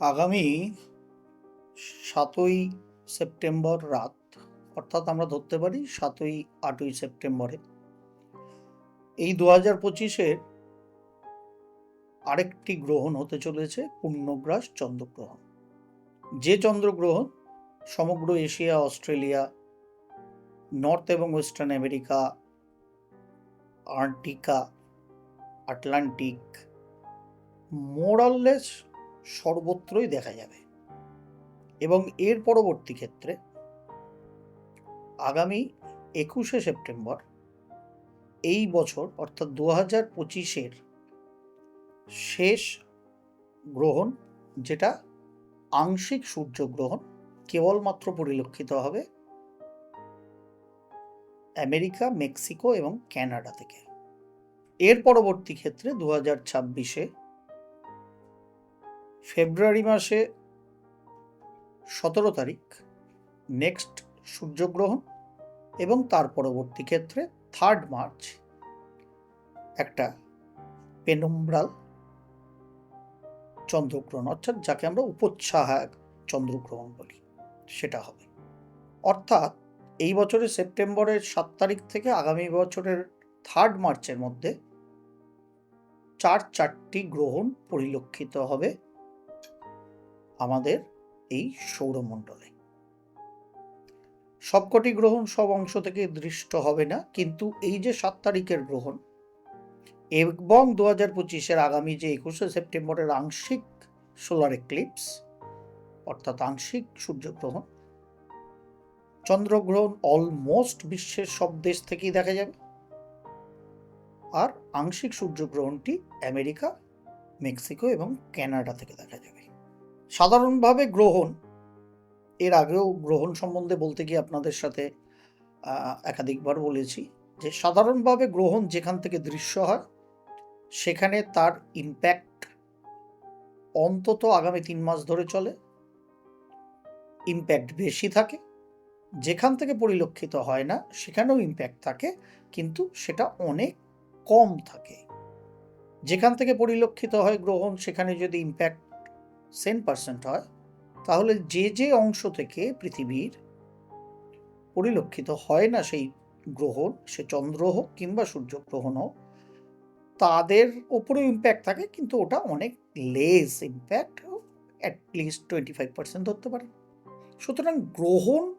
আগামী সাতই সেপ্টেম্বর রাত, অর্থাৎ আমরা ধরতে পারি সাতই আটই সেপ্টেম্বরে। এই দু হাজার পঁচিশের আরেকটি গ্রহণ হতে চলেছে, পূর্ণগ্রাস চন্দ্রগ্রহণ। যে চন্দ্রগ্রহণ সমগ্র এশিয়া, অস্ট্রেলিয়া, নর্থ এবং ওয়েস্টার্ন আমেরিকা আর্টিকা আটলান্টিক মোরাললেস সর্বত্রই দেখা যাবে। এবং এর পরবর্তী ক্ষেত্রে আগামী একুশে সেপ্টেম্বর এই বছর, অর্থাৎ দু হাজার পঁচিশের শেষ গ্রহণ, যেটা আংশিক সূর্যগ্রহণ, কেবলমাত্র পরিলক্ষিত হবে আমেরিকা, মেক্সিকো এবং ক্যানাডা থেকে। এর পরবর্তী ক্ষেত্রে দু হাজার ছাব্বিশে ফেব্রুয়ারি মাসে সতেরো তারিখ নেক্সট সূর্যগ্রহণ এবং তার পরবর্তী ক্ষেত্রে থার্ড মার্চ একটা পেনুম্ব্রাল চন্দ্রগ্রহণ, অর্থাৎ যাকে আমরা উপচ্ছায়া চন্দ্রগ্রহণ বলি, সেটা হবে। অর্থাৎ এই বছরের সেপ্টেম্বরের সাত তারিখ থেকে আগামী বছরের থার্ড মার্চের মধ্যে চার চারটি গ্রহণ পরিলক্ষিত হবে। আমাদের এই সৌরমণ্ডলে। সবকটি গ্রহণ সব অংশ থেকে দৃষ্ট হবে না, কিন্তু এই যে সাত তারিখের গ্রহণ এবং দু হাজার পঁচিশের আগামী যে একুশে সেপ্টেম্বরের আংশিক সোলার এক্লিপস, অর্থাৎ আংশিক সূর্যগ্রহণ, চন্দ্রগ্রহণ অলমোস্ট বিশ্বের সব দেশ থেকেই দেখা যাবে। আর আংশিক সূর্যগ্রহণটি আমেরিকা, মেক্সিকো এবং কানাডা থেকে দেখা যাবে। সাধারণভাবে গ্রহণ, এর আগেও গ্রহণ সম্বন্ধে বলতে গিয়ে আপনাদের সাথে একাধিকবার বলেছি যে সাধারণভাবে গ্রহণ যেখান থেকে দৃশ্য হয়, সেখানে তার ইম্প্যাক্ট অন্তত আগামী তিন মাস ধরে চলে ইম্প্যাক্ট বেশি থাকে, যেখান থেকে পরিলক্ষিত হয় না, সেখানেও ইম্প্যাক্ট থাকে, কিন্তু সেটা অনেক কম থাকে। যেখান থেকে পরিলক্ষিত হয় গ্রহণ, সেখানে যদি ইম্প্যাক্ট সেন পার্সেন্ট হয়, তাহলে যে যে অংশ থেকে পৃথিবীর পরিলক্ষিত হয় না সেই গ্রহণ, সে চন্দ্র হোক কিংবা সূর্যগ্রহণ হোক, তাদের ওপরেও ইম্প্যাক্ট থাকে, কিন্তু ওটা অনেক less impact at least twenty five percent ধরতে পারে। সুতরাং গ্রহণ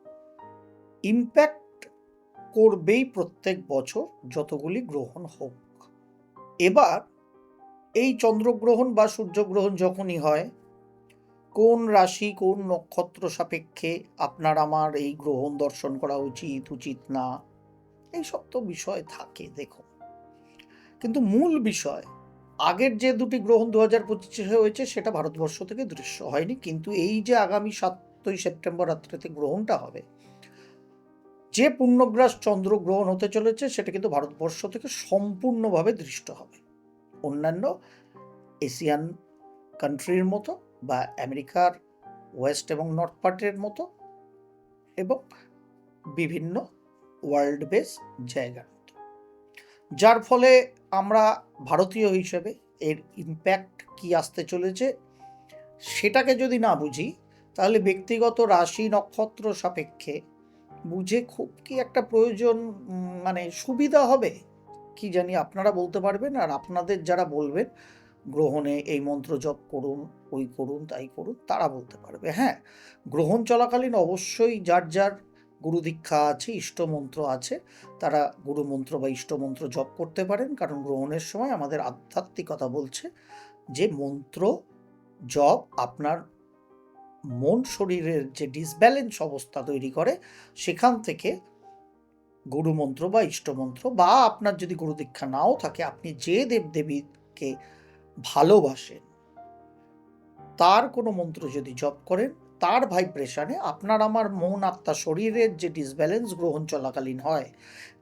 ইম্প্যাক্ট করবেই প্রত্যেক বছর যতগুলি গ্রহণ হোক। এবার এই চন্দ্রগ্রহণ বা সূর্যগ্রহণ যখনই হয় কোন রাশি কোন নক্ষত্র সাপেক্ষে আপনার আমার এই গ্রহণ দর্শন করা উচিত উচিত না? এই সব তো বিষয় থাকে, দেখুন। কিন্তু মূল বিষয়, আগের যে দুটি গ্রহণ দু হাজার পঁচিশে হয়েছে, সেটা ভারতবর্ষ থেকে দৃশ্য হয়নি, কিন্তু এই যে আগামী সাতই সেপ্টেম্বর রাত্রিতে গ্রহণটা হবে, যে পূর্ণগ্রাস চন্দ্র গ্রহণ হতে চলেছে, সেটা কিন্তু ভারতবর্ষ থেকে সম্পূর্ণভাবে দৃষ্ট হবে। অন্যান্য এশিয়ান কান্ট্রির মতো বা আমেরিকার ওয়েস্ট এবং নর্থ পার্টের মতো এবং বিভিন্ন ওয়ার্ল্ড বেস জায়গার মতো। যার ফলে আমরা ভারতীয় হিসেবে এর ইম্প্যাক্ট কি আসতে চলেছে সেটাকে যদি না বুঝি, তাহলে ব্যক্তিগত রাশি নক্ষত্র সাপেক্ষে বুঝে খুব কি একটা প্রয়োজন মানে সুবিধা হবে? কি জানি আপনারা বলতে পারবেন আর আপনাদের যারা বলবেন গ্রহণে এই মন্ত্র জপ করুন, ওই করুন, তাই করুন, তারা বলতে পারবে। হ্যাঁ গ্রহণ চলাকালীন অবশ্যই যার যার গুরু দীক্ষা আছে ইষ্টমন্ত্র আছে, তারা গুরু মন্ত্র বা ইষ্টমন্ত্র জপ করতে পারেন। কারণ গ্রহণের সময় আমাদের আধ্যাত্মিকতা বলছে যে মন্ত্র জপ আপনার মন শরীরের যে ডিসব্যালেন্স অবস্থা তৈরি করে, সেখান থেকে গুরুমন্ত্র বা ইষ্টমন্ত্র বা আপনার যদি গুরু দীক্ষা নাও থাকে, আপনি যে দেবদেবীকে ভালোবাসেন। তার কোনো মন্ত্র যদি জপ করেন, তার ভাইব্রেশনে আপনার আমার মন, আত্মা, শরীরের যে ডিসব্যালেন্স গ্রহণ চলাকালীন হয়,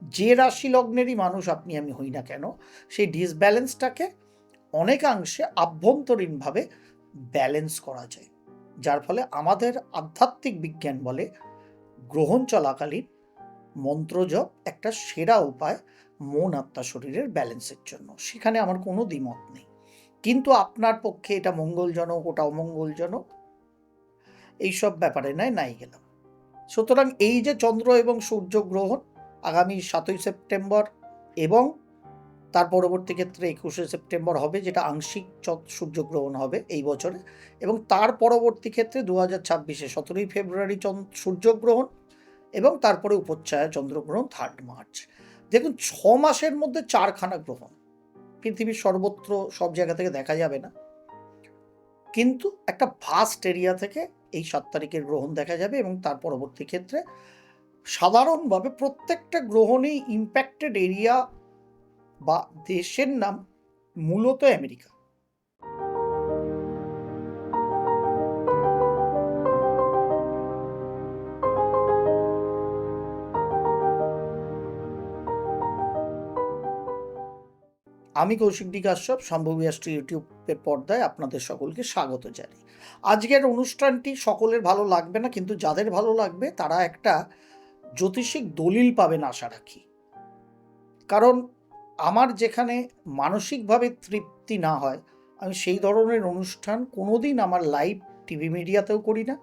যে রাশি লগ্নেরই মানুষ আপনি আমি হই না কেন, সেই ডিসব্যালেন্সটাকে অনেকাংশে আভ্যন্তরীণভাবে ব্যালেন্স করা যায়। যার ফলে আমাদের আধ্যাত্মিক বিজ্ঞান বলে গ্রহণ চলাকালীন মন্ত্রজপ একটা সেরা উপায় মন, আত্মা, শরীরের ব্যালেন্সের জন্য। সেখানে আমার কোনো দ্বিমত নেই। কিন্তু আপনার পক্ষে এটা মঙ্গলজনক, ওটা অমঙ্গলজনক। এইসব ব্যাপারে নয় নাই গেলাম। সুতরাং এই যে চন্দ্র এবং সূর্য গ্রহণ আগামী সাতই সেপ্টেম্বর এবং তার পরবর্তী ক্ষেত্রে একুশে সেপ্টেম্বর হবে, যেটা আংশিক সূর্যগ্রহণ হবে এই বছরে এবং তার পরবর্তী ক্ষেত্রে দু হাজার ছাব্বিশে সতেরোই ফেব্রুয়ারি সূর্যগ্রহণ এবং তারপরে উপচ্ছায়া চন্দ্রগ্রহণ থার্ড মার্চ দেখুন, ছ মাসের মধ্যে চারখানা গ্রহণ। পৃথিবীর সর্বত্র সব জায়গা থেকে দেখা যাবে না। কিন্তু একটা ভাস্ট এরিয়া থেকে এই সাত তারিখের গ্রহণ দেখা যাবে এবং তার পরবর্তী ক্ষেত্রে সাধারণভাবে প্রত্যেকটা গ্রহণেই ইম্প্যাক্টেড এরিয়া বা দেশের নাম মূলত আমেরিকা। আমি কৌশিক ডি কাশ্যপ, সম্ভবী রাষ্ট্র ইউটিউবের পর্দায় আপনাদের সকলকে স্বাগত জানাই। আজকের অনুষ্ঠানটি সকলের ভালো লাগবে না, কিন্তু যাদের ভালো লাগবে তারা একটা জ্যোতিষিক দলিল পাবেন আশা রাখি। কারণ আমার যেখানে মানসিকভাবে তৃপ্তি না হয়, আমি সেই ধরনের অনুষ্ঠান কোনোদিন আমার লাইভ টিভি মিডিয়াতেও করি না।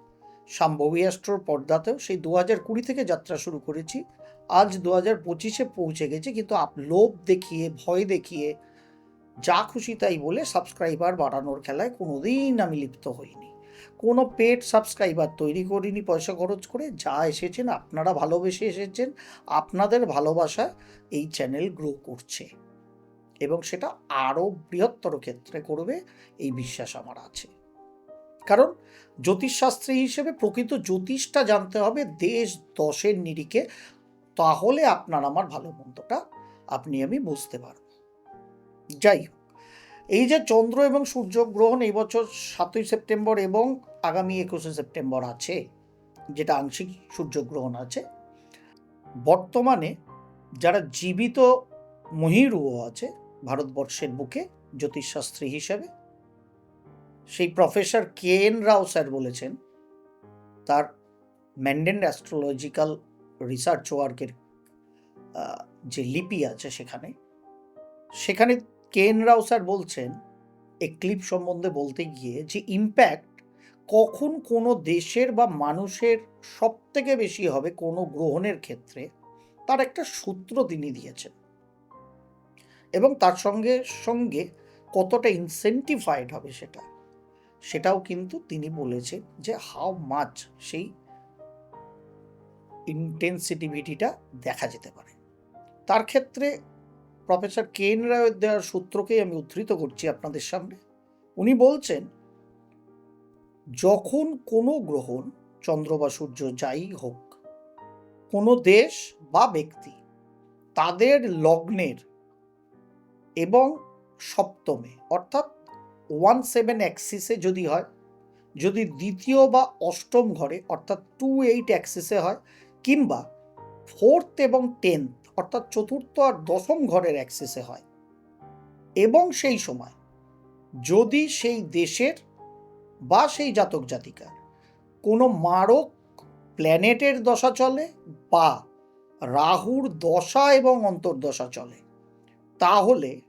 সম্ভবী অ্যাস্ট্রোর পর্দাতেও, সেই দু হাজার কুড়ি থেকে যাত্রা শুরু করেছি। আজ দু হাজার পঁচিশে পৌঁছে গেছে, কিন্তু আপ লোভ দেখিয়ে, ভয় দেখিয়ে, যা খুশি তাই বলে সাবস্ক্রাইবার বাড়ানোর খেলায় কোনোদিন আমি লিপ্ত হইনি। কোনো পেড সাবস্ক্রাইবার তৈরি করিনি পয়সা খরচ করে, যা এসেছেন, আপনারা ভালোবেসে এসেছেন, আপনাদের ভালোবাসা এই চ্যানেল গ্রো করছে। এবং সেটা আরও বৃহত্তর ক্ষেত্রে করবে, এই বিশ্বাস আমার আছে। কারণ জ্যোতিষশাস্ত্রী হিসেবে প্রকৃত জ্যোতিষটা জানতে হবে, দেশ দশের নিরিখে তাহলে আপনার আমার ভালো মন্দটা আপনি আমি বুঝতে পারব। যাই হোক, এই যে চন্দ্র এবং সূর্য গ্রহণ এই বছর সাতই সেপ্টেম্বর এবং আগামী একুশে সেপ্টেম্বর আছে, যেটা আংশিক সূর্যগ্রহণ আছে। বর্তমানে যারা জীবিত মহিরুও আছে ভারতবর্ষের বুকে, জ্যোতিষশাস্ত্রী হিসেবে, সেই professor K N Rao sir বলেছেন, তার ম্যান্ডেন অ্যাস্ট্রোলজিক্যাল রিসার্চ ওয়ার্কের যে লিপি আছে সেখানে সেখানে কে এন রাও স্যার বলছেন এক্লিপ সম্বন্ধে বলতে গিয়ে যে ইম্প্যাক্ট কখন কোনো দেশের বা মানুষের সব থেকে বেশি হবে কোনো গ্রহণের ক্ষেত্রে, তার একটা সূত্র তিনি দিয়েছেন। এবং তার সঙ্গে সঙ্গে কতটা ইনসেন্টিফাইড হবে সেটা, সেটাও কিন্তু তিনি বলেছেন যে হাউ মাচ সেই ইন্টেন্সিটিভিটিটা দেখা যেতে পারে। তার ক্ষেত্রে প্রফেসর কেন রায়ের দেওয়ার সূত্রকেই আমি উদ্ধৃত করছি আপনাদের সামনে। উনি বলছেন, যখন কোনো গ্রহণ, চন্দ্র বা সূর্য যাই হোক, কোনো দেশ বা ব্যক্তি তাদের লগ্নের এবং সপ্তমে, অর্থাৎ ওয়ান সেভেন অ্যাক্সিসে যদি হয়, যদি দ্বিতীয় বা অষ্টম ঘরে, অর্থাৎ টু এইট অ্যাক্সিসে হয় কিংবা ফোর্থ এবং টেন্থ, অর্থাৎ চতুর্থ আর দশম ঘরের অ্যাক্সেসে হয়। এবং সেই সময় যদি সেই দেশের বা সেই জাতক জাতিকার কোনো মারক প্ল্যানেটের দশা চলে বা রাহুর দশা এবং অন্তর্দশা চলে, তাহলে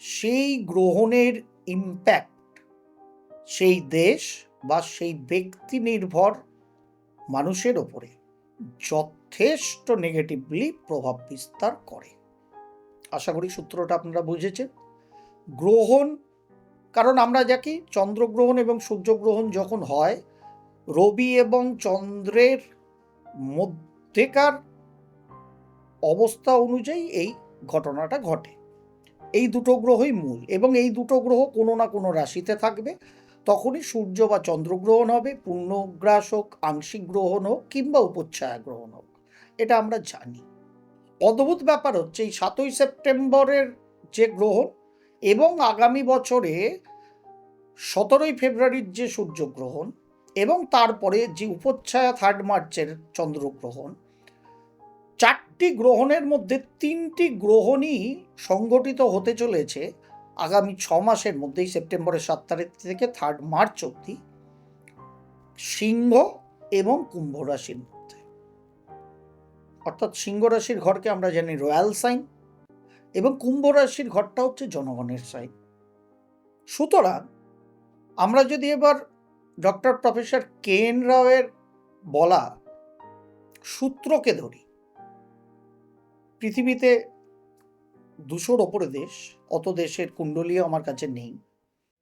সেই গ্রহণের ইম্প্যাক্ট সেই দেশ বা সেই ব্যক্তি নির্ভর মানুষের ওপরে। যথেষ্ট নেগেটিভলি প্রভাব বিস্তার করে। আশা করি সূত্রটা আপনারা বুঝেছেন। গ্রহণ, কারণ আমরা দেখি চন্দ্রগ্রহণ এবং সূর্যগ্রহণ যখন হয়, রবি এবং চন্দ্রের মধ্যেকার অবস্থা অনুযায়ী এই ঘটনাটা ঘটে। এই দুটো গ্রহই মূল এবং এই দুটো গ্রহ কোনো না কোনো রাশিতে থাকবে। তখনই সূর্য বা চন্দ্রগ্রহণ হবে পূর্ণগ্রাস হোক, আংশিক গ্রহণ হোক, কিংবা উপচ্ছায়া গ্রহণ হোক। এটা আমরা জানি। অদ্ভুত ব্যাপার হচ্ছে, এই সাতই সেপ্টেম্বরের যে গ্রহণ এবং আগামী বছরে সতেরোই ফেব্রুয়ারির যে সূর্যগ্রহণ এবং তারপরে যে উপচ্ছায়া থার্ড মার্চের চন্দ্রগ্রহণ চারটি গ্রহণের মধ্যে তিনটি গ্রহণই সংগঠিত হতে চলেছে। আগামী ছ মাসের মধ্যেই সেপ্টেম্বরের সাত তারিখ থেকে থার্ড মার্চ অবধি সিংহ এবং কুম্ভ রাশির মধ্যে। অর্থাৎ সিংহ রাশির ঘরকে আমরা জানি রয়্যাল সাইন এবং কুম্ভ রাশির ঘরটা হচ্ছে জনগণের সাইন। সুতরাং আমরা যদি এবার ডক্টর প্রফেসর কে এন রাওয়ের বলা সূত্রকে ধরি, পৃথিবীতে দুশোর ওপরে দেশ অত দেশের কুণ্ডলীও আমার কাছে নেই।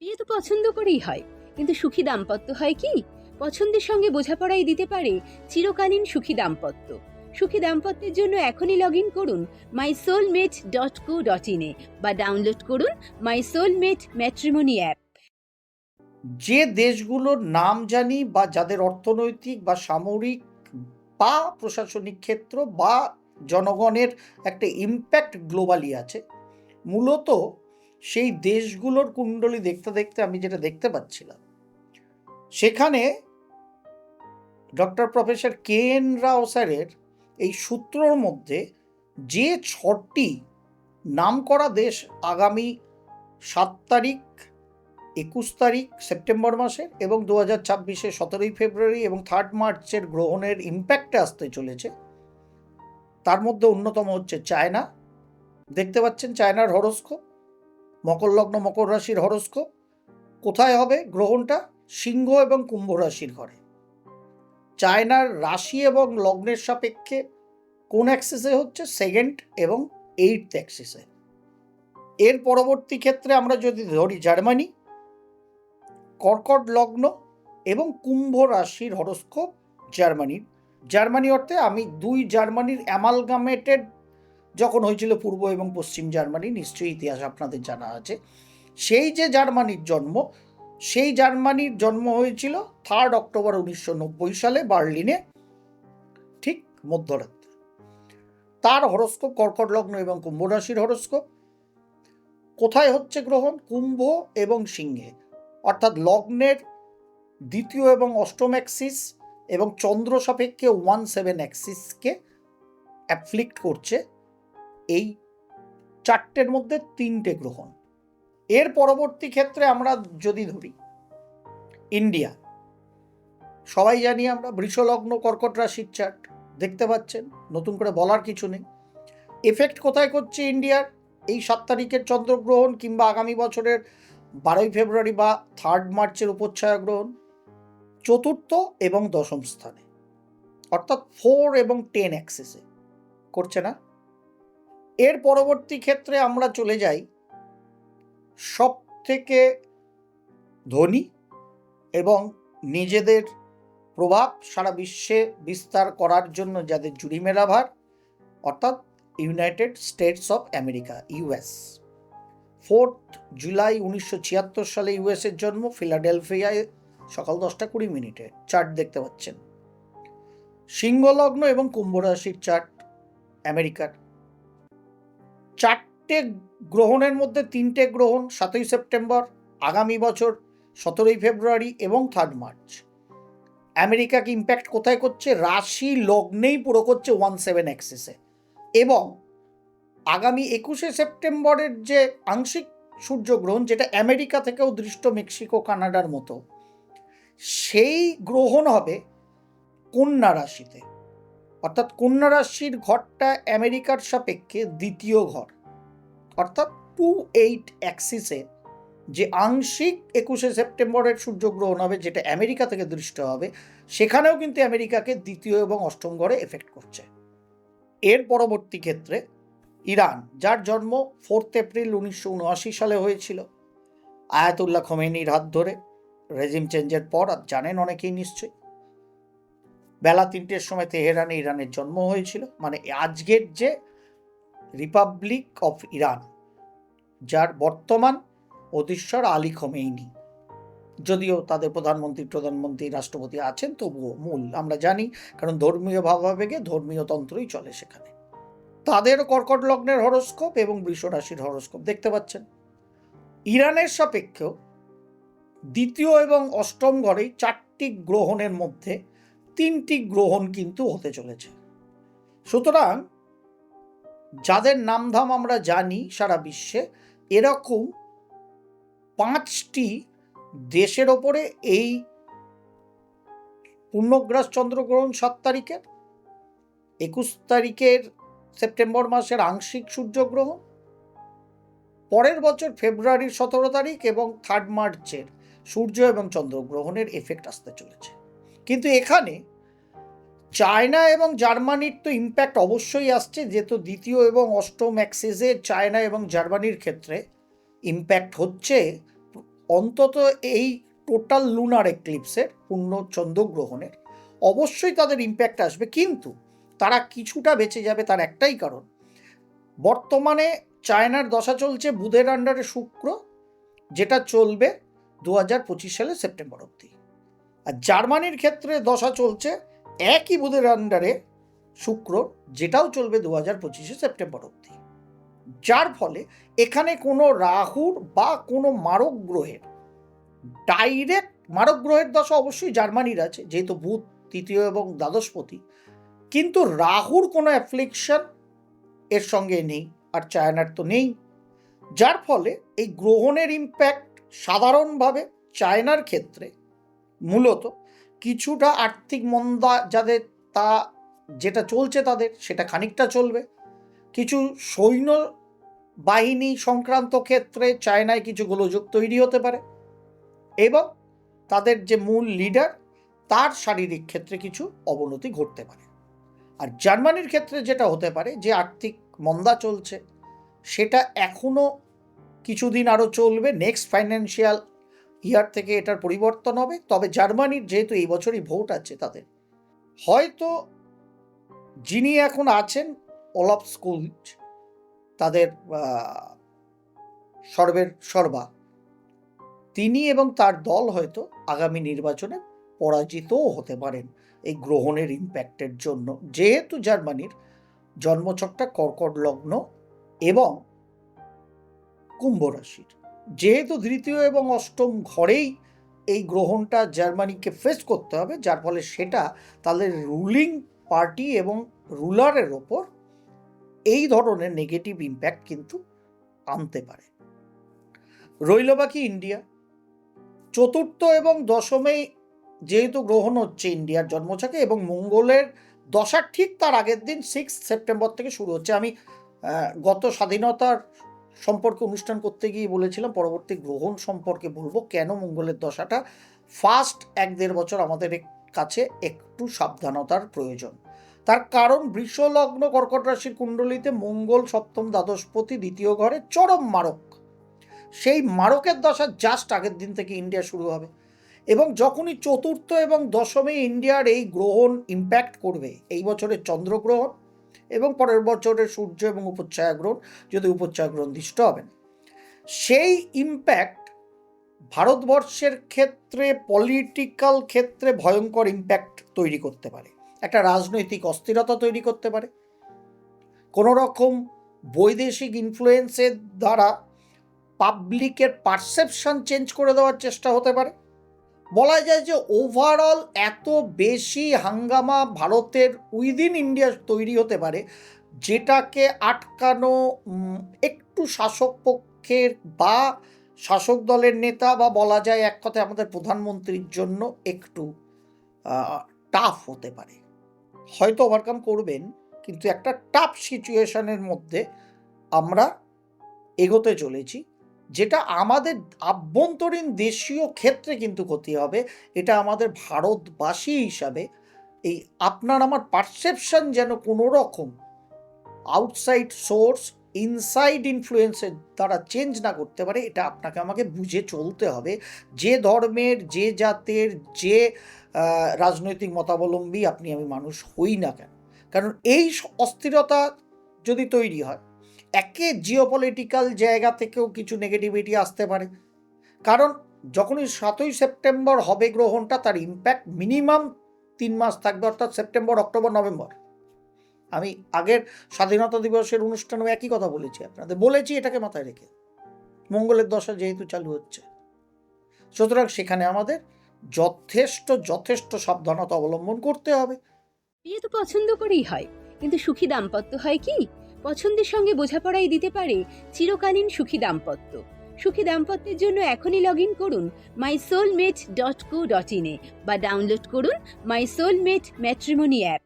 বিয়ে তো পছন্দ করেই হয় কিন্তু সুখী দাম্পত্য হয় কি? পছন্দের সঙ্গে বোঝাপড়াই দিতে পারে চিরকালীন সুখী দাম্পত্য। সুখী দাম্পত্যের জন্য এখনই লগ ইন করুন my soulmate dot co dot ইনে বা ডাউনলোড করুন মাই সোলমেট ম্যাট্রিমনি অ্যাপ যে দেশগুলোর নাম জানি বা যাদের অর্থনৈতিক বা সামরিক বা প্রশাসনিক ক্ষেত্র বা জনগণের একটা ইম্প্যাক্ট গ্লোবালি আছে। মূলত সেই দেশগুলোর কুণ্ডলী দেখতে দেখতে আমি যেটা দেখতে পাচ্ছিলাম, সেখানে doctor professor K N Rao স্যারের এই সূত্রর মধ্যে যে ছটি নামকরা দেশ আগামী সাত তারিখ, একুশ তারিখ সেপ্টেম্বর মাসের এবং দু হাজার ছাব্বিশে সতেরোই ফেব্রুয়ারি এবং থার্ড মার্চের গ্রহণের ইম্প্যাক্টে আসতে চলেছে। তার মধ্যে অন্যতম হচ্ছে চায়না। দেখতে পাচ্ছেন চায়নার হরস্কোপ মকর লগ্ন, মকর রাশির হরস্কোপ কোথায় হবে গ্রহণটা? সিংহ এবং কুম্ভ রাশির ঘরে। চায়নার রাশি এবং লগ্নের সাপেক্ষে কোন অ্যাক্সিসে হচ্ছে? সেকেন্ড এবং এইট অ্যাক্সিসে এর পরবর্তী ক্ষেত্রে আমরা যদি ধরি জার্মানি, কর্কট লগ্ন এবং কুম্ভ রাশির হরস্কোপ জার্মানির। জার্মানি অর্থে আমি দুই জার্মানির অ্যামালগামেটেড যখন হয়েছিল পূর্ব এবং পশ্চিম জার্মানি, নিশ্চয়ই ইতিহাস আপনাদের জানা আছে। সেই যে জার্মানির জন্ম, সেই জার্মানির জন্ম হয়েছিল থার্ড অক্টোবর উনিশশো নব্বই সালে বার্লিনে, ঠিক মধ্যরাত্রে। তার হরস্কোপ, কর্কট লগ্ন এবং কুম্ভ রাশির হরস্কোপ। কোথায় হচ্ছে গ্রহণ? কুম্ভ এবং সিংহে। অর্থাৎ লগ্নের দ্বিতীয় এবং অষ্টম অ্যাক্সিস এবং চন্দ্র সাপেক্ষে ওয়ান সেভেন অ্যাক্সিসকে অ্যাফ্লিক্ট করছে এই চারটের মধ্যে তিনটে গ্রহণ। এর পরবর্তী ক্ষেত্রে আমরা যদি ধরি ইন্ডিয়া সবাই জানি আমরা বৃষলগ্ন কর্কট রাশির চার্ট দেখতে পাচ্ছেন, নতুন করে বলার কিছু নেই। এফেক্ট কোথায় করছে ইন্ডিয়ার এই সাত তারিখের চন্দ্রগ্রহণ কিংবা আগামী বছরের বারোই ফেব্রুয়ারি বা থার্ড মার্চের উপচ্ছায়া গ্রহণ। চতুর্থ এবং দশম স্থানে। অর্থাৎ ফোর এবং টেন অ্যাক্সেসে করছে না? এর পরবর্তী ক্ষেত্রে আমরা চলে যাই সব থেকে ধনী এবং নিজেদের প্রভাব সারা বিশ্বে বিস্তার করার জন্য যাদের জুড়ি মেলা ভার অর্থাৎ United States of America US fourth July উনিশশো ছিয়াত্তর সালে ইউএসের জন্ম ফিলাডেলফিয়ায় সকাল দশটা কুড়ি মিনিটে চার্ট দেখতে পাচ্ছেন। সিংহলগ্ন এবং কুম্ভ রাশির চার্ট আমেরিকার। চারটে গ্রহণের মধ্যে তিনটে গ্রহণ সাতই সেপ্টেম্বর, আগামী বছর সতেরোই ফেব্রুয়ারি এবং থার্ড মার্চ আমেরিকাকে ইম্প্যাক্ট কোথায় করছে? রাশি লগ্নেই পুরো করছে ওয়ান সেভেন অ্যাক্সিসে এবং আগামী একুশে সেপ্টেম্বরের যে আংশিক সূর্যগ্রহণ, যেটা আমেরিকা থেকেও দৃষ্ট মেক্সিকো, কানাডার মতো সেই গ্রহণ হবে কন্যা রাশিতে। অর্থাৎ কন্যা রাশির ঘরটা আমেরিকার সাপেক্ষে দ্বিতীয় ঘর। অর্থাৎ টু এইট অ্যাক্সিসে যে আংশিক একুশে সেপ্টেম্বরের সূর্যগ্রহণ হবে, যেটা আমেরিকা থেকে দৃষ্ট হবে, সেখানেও কিন্তু আমেরিকাকে দ্বিতীয় এবং অষ্টম ঘরে এফেক্ট করছে। এর পরবর্তী ক্ষেত্রে ইরান, যার জন্ম ফোর্থ এপ্রিল উনিশশো উনআশি সালে হয়েছিল। আয়াতুল্লাহ খোমেনির হাত ধরে রেজিম চেঞ্জের পর, আর জানেন অনেকেই নিশ্চয়ই, বেলা তিনটের সময় তেহরানে ইরানের জন্ম হয়েছিল। মানে আজকের যে রিপাবলিক অফ ইরান যার বর্তমান অধীশ্বর আলী খমেইনি। যদিও তাদের প্রধানমন্ত্রী প্রধানমন্ত্রী, রাষ্ট্রপতি আছেন, তবুও মূল, আমরা জানি, কারণ ধর্মীয় ভাবাবেগে ধর্মীয় তন্ত্রই চলে সেখানে। তাদের কর্কট লগ্নের হরস্কোপ এবং বৃষ রাশির হরস্কোপ, দেখতে পাচ্ছেন। ইরানের সাপেক্ষেও দ্বিতীয় এবং অষ্টম ঘরেই চারটি গ্রহণের মধ্যে তিনটি গ্রহণ কিন্তু হতে চলেছে। সুতরাং যাদের নামধাম আমরা জানি সারা বিশ্বে, এরকম পাঁচটি দেশের ওপরে এই পূর্ণগ্রাস চন্দ্রগ্রহণ সাত তারিখের, একুশ তারিখের সেপ্টেম্বর মাসের আংশিক সূর্যগ্রহণ, পরের বছর ফেব্রুয়ারির সতেরো তারিখ এবং থার্ড মার্চের সূর্য এবং চন্দ্রগ্রহণের এফেক্ট আসতে চলেছে। কিন্তু এখানে চায়না এবং জার্মানির তো ইম্প্যাক্ট অবশ্যই আসছে, যেহেতু দ্বিতীয় এবং অষ্টম অ্যাক্সিসে চায়না এবং জার্মানির ক্ষেত্রে ইম্প্যাক্ট হচ্ছে। অন্তত এই টোটাল লুনার এক্লিপসের পূর্ণ চন্দ্রগ্রহণের, অবশ্যই তাদের ইম্প্যাক্ট আসবে। কিন্তু তারা কিছুটা বেঁচে যাবে তার একটাই কারণ, বর্তমানে চায়নার দশা চলছে বুধের আন্ডারে শুক্র, যেটা চলবে দু হাজার পঁচিশ সালে সেপ্টেম্বর অবধি। আর জার্মানির ক্ষেত্রে দশা চলছে একই বুধের আন্ডারে শুক্র, যেটাও চলবে দু হাজার পঁচিশে সেপ্টেম্বর অবধি। যার ফলে এখানে কোনো রাহুর বা কোনো মারক গ্রহের ডাইরেক্ট মারক গ্রহের দশা অবশ্যই জার্মানির আছে, যেহেতু বুধ, তৃতীয় এবং দ্বাদশপতি। কিন্তু রাহুর কোনো অ্যাফ্লিকশন এর সঙ্গে নেই, আর চায়নার তো নেই। যার ফলে এই গ্রহণের ইম্প্যাক্ট সাধারণভাবে চায়নার ক্ষেত্রে মূলত কিছুটা আর্থিক মন্দা যাদের তা যেটা চলছে তাদের সেটা খানিকটা চলবে। কিছু সৈন্য বাহিনী সংক্রান্ত ক্ষেত্রে চায়নায় কিছু গোলযোগ তৈরি হতে পারে এবং তাদের যে মূল লিডার তার শারীরিক ক্ষেত্রে কিছু অবনতি ঘটতে পারে। আর জার্মানির ক্ষেত্রে যেটা হতে পারে যে আর্থিক মন্দা চলছে সেটা এখনও কিছুদিন আরও চলবে নেক্সট ফাইন্যান্সিয়াল ইয়ার থেকে এটার পরিবর্তন হবে। তবে জার্মানির যেহেতু এই বছরই ভোট আছে তাদের, হয়তো যিনি এখন আছেন ওলফ স্কুল তাদের সর্বের সর্বা, তিনি এবং তার দল হয়তো আগামী নির্বাচনে পরাজিতও হতে পারেন এই গ্রহণের ইম্প্যাক্টের জন্য। যেহেতু জার্মানির জন্মছকটা কর্কট লগ্ন এবং কুম্ভ রাশির। যেহেতু তৃতীয় এবং অষ্টম ঘরেই এই গ্রহণটা জার্মানিকে ফেস করতে হবে, যার ফলে সেটা তাদের রুলিং পার্টি এবং রুলারের ওপর এই ধরনের নেগেটিভ ইম্প্যাক্ট কিন্তু আনতে পারে। রইল বাকি ইন্ডিয়া। চতুর্থ এবং দশমে যেহেতু গ্রহণ হচ্ছে ইন্ডিয়ার জন্মছকে এবং মঙ্গলের দশার ঠিক তার আগের দিন সিক্স সেপ্টেম্বর থেকে শুরু হচ্ছে। আমি গত স্বাধীনতার সম্পর্কে অনুষ্ঠান করতে গিয়ে বলেছিলাম, পরবর্তী গ্রহণ সম্পর্কে বলব কেন মঙ্গলের দশাটা? ফার্স্ট এক দেড় বছর আমাদের কাছে একটু সাবধানতার প্রয়োজন। তার কারণ, বৃষলগ্ন কর্কট রাশির কুণ্ডলিতে মঙ্গল, সপ্তম, দ্বাদশপতি, দ্বিতীয় ঘরে চরম মারক। সেই মারকের দশা জাস্ট আগের দিন থেকে ইন্ডিয়া শুরু হবে। এবং যখনই চতুর্থ এবং দশমে ইন্ডিয়ার এই গ্রহণ ইম্প্যাক্ট করবে, এই বছরের চন্দ্রগ্রহণ এবং পরের বছরের সূর্য এবং উপচ্ছায়া গ্রহণ যদি উপচ্ছায়া গ্রহণ দৃষ্ট হবেন। সেই ইম্প্যাক্ট ভারতবর্ষের ক্ষেত্রে পলিটিক্যাল ক্ষেত্রে ভয়ঙ্কর ইম্প্যাক্ট তৈরি করতে পারে। একটা রাজনৈতিক অস্থিরতা তৈরি করতে পারে। কোনো রকম বৈদেশিক ইনফ্লুয়েন্সের দ্বারা পাবলিকের পারসেপশন চেঞ্জ করে দেওয়ার চেষ্টা হতে পারে। বলা যায় যে ওভারঅল এত বেশি হাঙ্গামা ভারতের উইদিন ইন্ডিয়া তৈরি হতে পারে, যেটাকে আটকানো একটু শাসক পক্ষের বা শাসক দলের নেতা বা বলা যায় এক কথায় আমাদের প্রধানমন্ত্রীর জন্য একটু টাফ হতে পারে। হয়তো ওভারকাম করবেন, কিন্তু একটা টাফ সিচুয়েশনের মধ্যে আমরা এগোতে চলেছি। যেটা আমাদের আভ্যন্তরীণ দেশীয় ক্ষেত্রে কিন্তু ক্ষতি হবে, এটা আমাদের ভারতবাসী হিসাবে। এই আপনার আমার পারসেপশন যেন কোনো রকম আউটসাইড সোর্স ইনসাইড ইনফ্লুয়েন্সের দ্বারা চেঞ্জ না করতে পারে, এটা আপনাকে আমাকে বুঝে চলতে হবে। যে ধর্মের, যে জাতের, যে রাজনৈতিক মতাবলম্বী আপনি আমি মানুষ হই না কেন। কারণ এই অস্থিরতা যদি তৈরি হয় একে জিওপলিটিক্যাল জায়গা থেকেও কিছু নেগেটিভিটি আসতে পারে। কারণ যখনই সাতই সেপ্টেম্বর হবে গ্রহণটা, তার ইম্প্যাক্ট মিনিমাম তিন মাস থাকবে, অর্থাৎ সেপ্টেম্বর, অক্টোবর, নভেম্বর। আমি আগের স্বাধীনতা দিবসের অনুষ্ঠানেও একই কথা বলেছি আপনাদের, বলেছি এটাকে মাথায় রেখে। মঙ্গলের দশা যেহেতু চালু হচ্ছে। সুতরাং সেখানে আমাদের যথেষ্ট যথেষ্ট সাবধানতা অবলম্বন করতে হবে। বিয়ে তো পছন্দ করেই হয়, কিন্তু সুখী দাম্পত্য হয় কি? পছন্দের সঙ্গে বোঝাপড়াই দিতে পারে চিরকালীন সুখী দাম্পত্য। সুখী দাম্পত্যের জন্য এখনই লগ ইন করুন my soulmate dot co dot ইনে বা ডাউনলোড করুন মাই সোলমেট ম্যাট্রিমনি অ্যাপ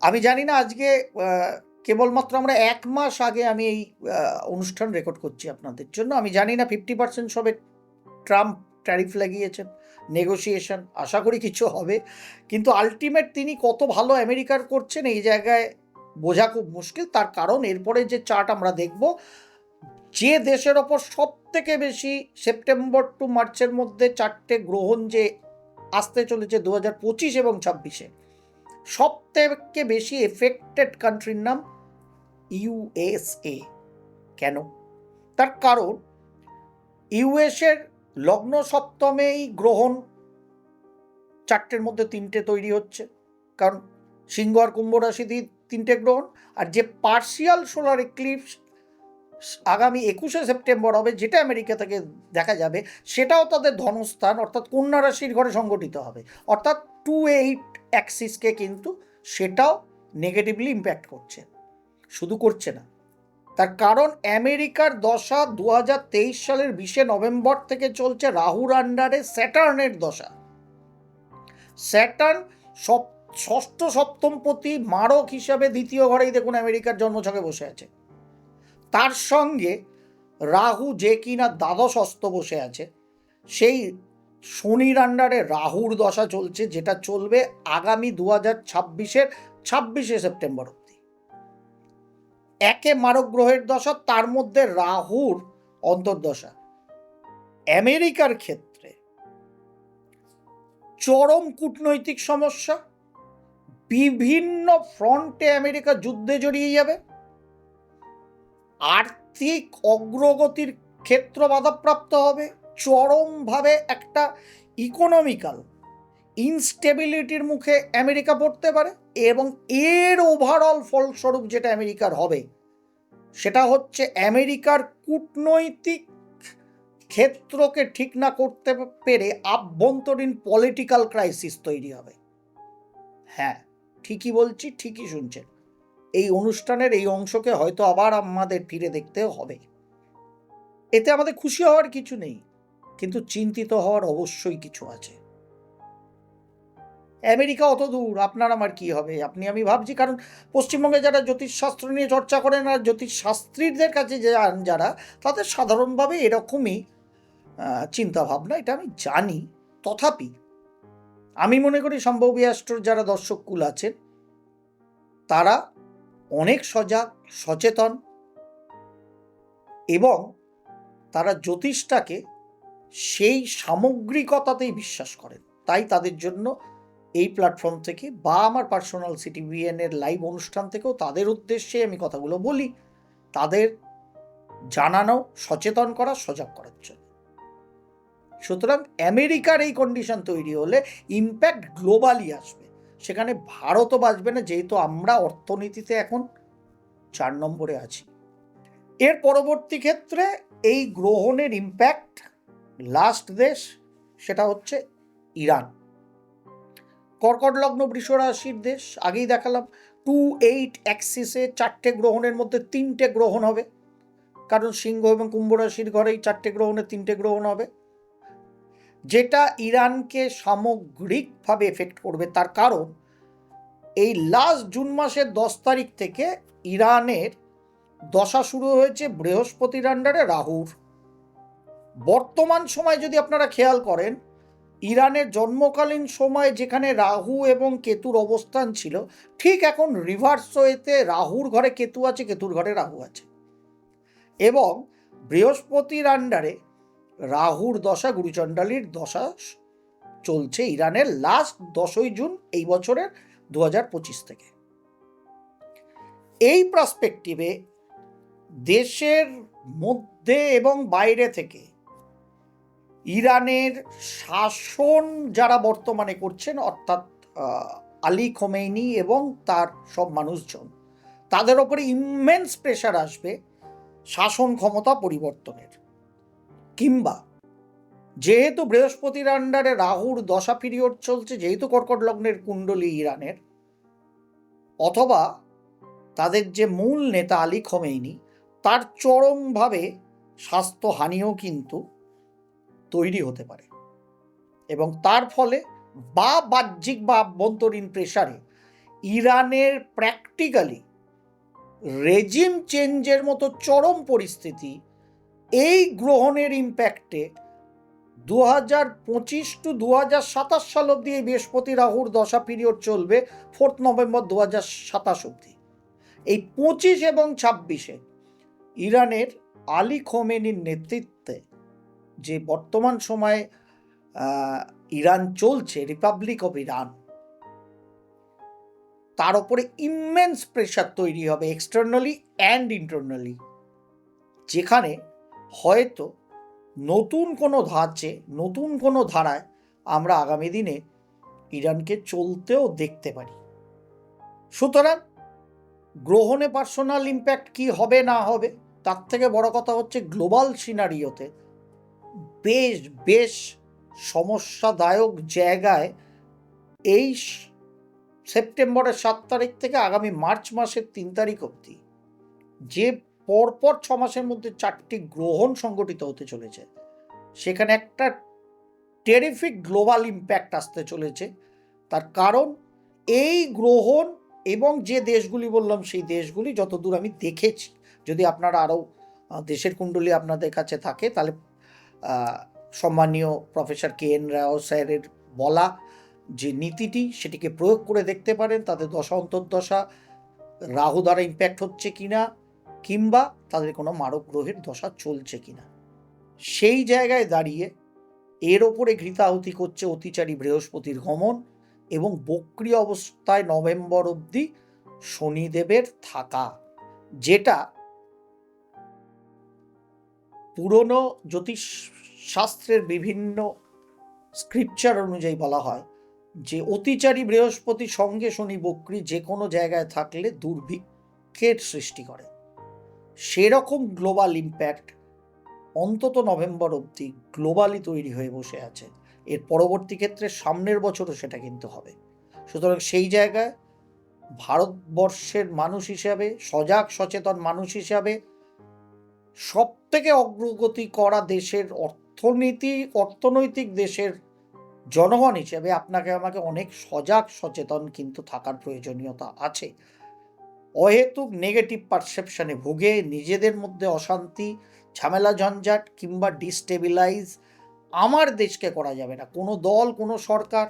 আমি জানি না আজকে কেবলমাত্র আমরা এক মাস আগে আমি এই অনুষ্ঠান রেকর্ড করছি আপনাদের জন্য। আমি জানি না ফিফটি পার্সেন্ট সবে ট্রাম্প ট্যারিফ লাগিয়েছেন নেগোসিয়েশন আশা করি কিছু হবে। কিন্তু আলটিমেট তিনি কত ভালো আমেরিকার করছেন এই জায়গায় বোঝা খুব মুশকিল। তার কারণ এরপরে যে চার্ট আমরা দেখব, যে দেশের ওপর সব থেকে বেশি সেপ্টেম্বর টু মার্চের মধ্যে চারটে গ্রহণ যে আসতে চলেছে দু হাজার পঁচিশ এবং ছাব্বিশে সব থেকে বেশি এফেক্টেড কান্ট্রির নাম ইউএসএ কেন? তার কারণ ইউএসের লগ্ন সপ্তমেই গ্রহণ চারটের মধ্যে তিনটে তৈরি হচ্ছে। কারণ সিংহ আর কুম্ভ রাশি দিয়ে তিনটে গ্রহণ আর যে পার্সিয়াল সোলার এক্লিপস আগামী একুশে সেপ্টেম্বর হবে, যেটা আমেরিকা থেকে দেখা যাবে, সেটাও তাদের ধনস্থান, অর্থাৎ কন্যা রাশির ঘরে সংগঠিত হবে। অর্থাৎ টু এইট অ্যাক্সিসকে কিন্তু সেটাও নেগেটিভলি ইম্প্যাক্ট করছে, শুধু করছে না। তার কারণ আমেরিকার দশা দু হাজার তেইশ সালের বিশে নভেম্বর থেকে চলছে রাহুর আন্ডারে স্যাটার্নের দশা। স্যাটার্ন সপ ষষ্ঠ সপ্তমপতি মারক হিসাবে দ্বিতীয় ঘরেই দেখুন আমেরিকার জন্মছকে বসে আছে। তার সঙ্গে রাহু যে কিনা দ্বাদশ অস্ত বসে আছে, সেই শনির আন্ডারে রাহুর দশা চলছে, যেটা চলবে আগামী দু হাজার ছাব্বিশের ছাব্বিশে সেপ্টেম্বর অবধি। একে মারক গ্রহের দশা, তার মধ্যে রাহুর অন্তর্দশা। আমেরিকার ক্ষেত্রে চরম কূটনৈতিক সমস্যা বিভিন্ন ফ্রন্টে আমেরিকা যুদ্ধে জড়িয়ে যাবে। আর্থিক অগ্রগতির ক্ষেত্র বাধাপ্রাপ্ত হবে। চরমভাবে একটা ইকোনমিক্যাল ইনস্টেবিলিটির মুখে আমেরিকা পড়তে পারে এবং এর ওভারঅল ফলস্বরূপ যেটা আমেরিকার হবে, সেটা হচ্ছে আমেরিকার কূটনৈতিক ক্ষেত্রকে ঠিক না করতে পেরে আভ্যন্তরীণ পলিটিক্যাল ক্রাইসিস তৈরি হবে। হ্যাঁ। ঠিকই বলছি, ঠিকই শুনছেন। এই অনুষ্ঠানের এই অংশকে হয়তো আবার আমাদের ফিরে দেখতে হবে। এতে আমাদের খুশি হওয়ার কিছু নেই, কিন্তু চিন্তিত হওয়ার অবশ্যই কিছু আছে। আমেরিকা অত দূর, আপনার আমার কি হবে? আপনি, আমি ভাবছি, কারণ পশ্চিমবঙ্গে যারা জ্যোতিষশাস্ত্র নিয়ে চর্চা করেন আর জ্যোতিষশাস্ত্রীদের কাছে যান যারা, তাদের সাধারণভাবে এরকমই চিন্তাভাবনা, এটা আমি জানি। তথাপি আমি মনে করি সম্ভবী অ্যাস্ট্রোর যারা দর্শক কুল আছেন, তারা অনেক সজাগ, সচেতন এবং তারা জ্যোতিষটাকে সেই সামগ্রিকতাতেই বিশ্বাস করেন। তাই তাদের জন্য এই প্ল্যাটফর্ম থেকে বা আমার পার্সোনাল সিটিভিএন এর লাইভ অনুষ্ঠান থেকেও তাদের উদ্দেশ্যে আমি কথাগুলো বলি, তাদের জানানো, সচেতন করা, সজাগ করার জন্য। সুতরাং আমেরিকার এই কন্ডিশন তৈরি হলে ইম্প্যাক্ট গ্লোবালি আসবে। সেখানে ভারতও বাঁচবে না, যেহেতু আমরা অর্থনীতিতে এখন চার নম্বরে আছি। এর পরবর্তী ক্ষেত্রে এই গ্রহণের ইম্প্যাক্ট লাস্ট দেশ, সেটা হচ্ছে ইরান। কর্কট লগ্ন বৃষ রাশির দেশ, আগেই দেখালাম টু এইট অ্যাক্সিসে চারটে গ্রহণের মধ্যে তিনটে গ্রহণ হবে। কারণ সিংহ এবং কুম্ভ রাশির ঘরেই চারটে গ্রহণে তিনটে গ্রহণ হবে। যেটা ইরানকে সামগ্রিকভাবে এফেক্ট করবে, তার কারণ এই লাস্ট জুন মাসের দশ তারিখ থেকে ইরানের দশা শুরু হয়েছে বৃহস্পতির আন্ডারে রাহুর। বর্তমান সময় যদি আপনারা খেয়াল করেন, ইরানের জন্মকালীন সময় যেখানে রাহু এবং কেতুর অবস্থান ছিল, ঠিক এখন রিভার্স ওয়েতে রাহুর ঘরে কেতু আছে, কেতুর ঘরে রাহু আছে। এবং বৃহস্পতির আন্ডারে রাহুর দশা, গুরুচণ্ডালীর দশা চলছে ইরানের লাস্ট দশই জুন এই বছরের দু থেকে। এই পার্সপেক্টিভে দেশের মধ্যে এবং বাইরে থেকে ইরানের শাসন যারা বর্তমানে করছেন, অর্থাৎ আলী খোমেইনি এবং তার সব মানুষজন, তাদের ওপরে ইমেন্স প্রেশার আসবে শাসন ক্ষমতা পরিবর্তনের। কিংবা যেহেতু বৃহস্পতির আন্ডারে রাহুর দশা পিরিয়ড চলছে, যেহেতু কর্কট লগ্নের কুণ্ডলী ইরানের, অথবা তাদের যে মূল নেতা আলী খমেইনি, তার চরমভাবে স্বাস্থ্যহানিও কিন্তু তৈরি হতে পারে। এবং তার ফলে বা বাহ্যিক বা আভ্যন্তরীণ প্রেসারে ইরানের প্র্যাকটিক্যালি রেজিম চেঞ্জের মতো চরম পরিস্থিতি এই গ্রহণের ইম্প্যাক্টে দু হাজার পঁচিশ টু দু হাজার সাতাশ সাল অব্দি এই বৃহস্পতি রাহুর দশা পিরিয়ড চলবে ফোর্থ নভেম্বর দু হাজার সাতাশ অব্দি এই পঁচিশ এবং ছাব্বিশে ইরানের আলী খোমেনির নেতৃত্বে যে বর্তমান সময়ে ইরান চলছে রিপাবলিক অফ ইরান তার উপরে ইমেন্স প্রেশার তৈরি হবে এক্সটার্নালি অ্যান্ড ইন্টারনালি যেখানে হয়তো নতুন কোনো ধাঁচে নতুন কোনো ধারায় আমরা আগামী দিনে ইরানকে চলতেও দেখতে পারি। সুতরাং গ্রহণে পার্সোনাল ইম্প্যাক্ট কি হবে না হবে, তার থেকে বড় কথা হচ্ছে গ্লোবাল সিনারিওতে বেশ বেশ সমস্যাদায়ক জায়গায় এই সেপ্টেম্বরের সাত তারিখ থেকে আগামী মার্চ মাসের তিন তারিখ অবধি যে পরপর ছ মাসের মধ্যে চারটি গ্রহণ সংগঠিত হতে চলেছে। সেখানে একটা টেরিফিক গ্লোবাল ইম্প্যাক্ট আসতে চলেছে। তার কারণ, এই গ্রহণ এবং যে দেশগুলি বললাম, সেই দেশগুলি যতদূর আমি দেখেছি, যদি আপনারা আরও দেশের কুণ্ডলী আপনাদের কাছে থাকে, তাহলে সম্মানীয় প্রফেসর কে এন রাও স্যারের বলা যে নীতিটি, সেটিকে প্রয়োগ করে দেখতে পারেন তাদের দশা, অন্তর্দশা, রাহু দ্বারা ইম্প্যাক্ট হচ্ছে কিনা কিংবা তাদের কোনো মারক গ্রহের দশা চলছে কিনা। সেই জায়গায় দাঁড়িয়ে এর ওপরে ঘৃতাহতি করছে অতিচারী বৃহস্পতির গমন এবং বক্রি অবস্থায় নভেম্বর অবধি শনিদেবের থাকা, যেটা পুরনো জ্যোতিষ শাস্ত্রের বিভিন্ন স্ক্রিপচার অনুযায়ী বলা হয় যে অতিচারী বৃহস্পতি সঙ্গে শনি বক্রি যে কোনো জায়গায় থাকলে দুর্ভিক্ষের সৃষ্টি করে। সেরকম গ্লোবাল ইম্প্যাক্ট অন্তত নভেম্বর অবধি গ্লোবালি তৈরি হয়ে বসে আছে। এর পরবর্তী ক্ষেত্রে সামনের বছরও সেটা কিন্তু হবে। সুতরাং সেই জায়গায় ভারতবর্ষের মানুষ হিসাবে, সজাগ, সচেতন মানুষ হিসাবে সব থেকে অগ্রগতি করা দেশের অর্থনীতি, অর্থনৈতিক দেশের জনগণ হিসেবে আপনাকে, আমাকে অনেক সজাগ, সচেতন কিন্তু থাকার প্রয়োজনীয়তা আছে। অহেতুক নেগেটিভ পারসেপশনে ভুগে নিজেদের মধ্যে অশান্তি, ঝামেলা, ঝঞ্ঝাট কিংবা ডিস্টেবিলাইজ আমার দেশকে করা যাবে না। কোনো দল, কোনো সরকার,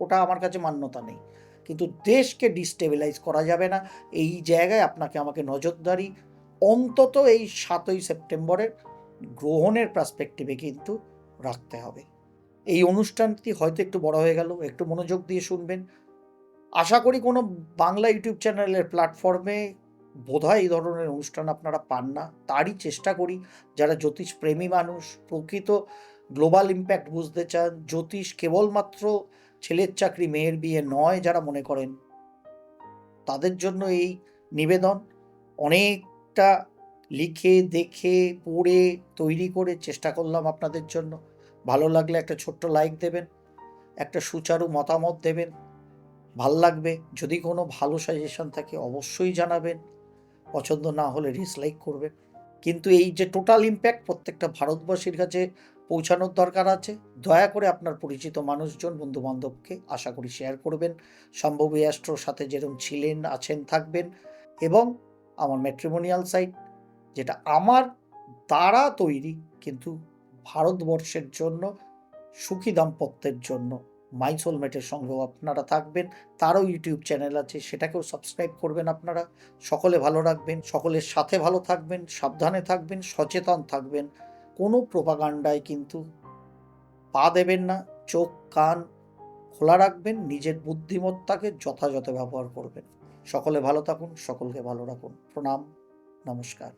ওটা আমার কাছে মান্যতা নেই। কিন্তু দেশকে ডিস্টেবিলাইজ করা যাবে না। এই জায়গায় আপনাকে আমাকে নজরদারি, অন্তত এই সাতই সেপ্টেম্বরের গ্রহণের পার্সপেক্টিভে কিন্তু রাখতে হবে। এই অনুষ্ঠানটি হয়তো একটু বড় হয়ে গেল, একটু মনোযোগ দিয়ে শুনবেন। আশা করি কোনো বাংলা ইউটিউব চ্যানেলের প্ল্যাটফর্মে বোধহয় এই ধরনের অনুষ্ঠান আপনারা পান না। তারই চেষ্টা করি যারা জ্যোতিষ প্রেমী মানুষ, প্রকৃত গ্লোবাল ইম্প্যাক্ট বুঝতে চান, জ্যোতিষ কেবলমাত্র ছেলের চাকরি, মেয়ের বিয়ে নয় যারা মনে করেন, তাদের জন্য এই নিবেদন অনেকটা লিখে, দেখে, পড়ে, তৈরি করে চেষ্টা করলাম আপনাদের জন্য। ভালো লাগলে একটা ছোট্ট লাইক দেবেন, একটা সুচারু মতামত দেবেন। ভালো লাগবে। যদি কোনো ভালো সাজেশন থাকে, অবশ্যই জানাবেন। পছন্দ না হলে ডিসলাইক করবেন। কিন্তু এই যে টোটাল ইম্প্যাক্ট প্রত্যেকটা ভারতবাসীর কাছে পৌঁছানোর দরকার আছে, দয়া করে আপনার পরিচিত মানুষজন বন্ধু বান্ধবকে আশা করি শেয়ার করবেন। সম্ভবী অ্যাস্ট্রোর সাথে যেরকম ছিলেন, আছেন, থাকবেন এবং আমার ম্যাট্রিমোনিয়াল সাইট যেটা আমার দ্বারা তৈরি, কিন্তু ভারতবর্ষের জন্য সুখী দাম্পত্যের জন্য মাই সোলমেটের সঙ্গেও আপনারা থাকবেন। তারও ইউটিউব চ্যানেল আছে, সেটাকেও সাবস্ক্রাইব করবেন আপনারা। সকলে ভালো রাখবেন, সকলের সাথে ভালো থাকবেন, সাবধানে থাকবেন, সচেতন থাকবেন। কোনো প্রোপাগান্ডায় কিন্তু পা দেবেন না, চোখ, কান খোলা রাখবেন, নিজের বুদ্ধিমত্তাকে যথাযথ ব্যবহার করবেন। সকলে ভালো থাকুন, সকলকে ভালো রাখুন। প্রণাম, নমস্কার।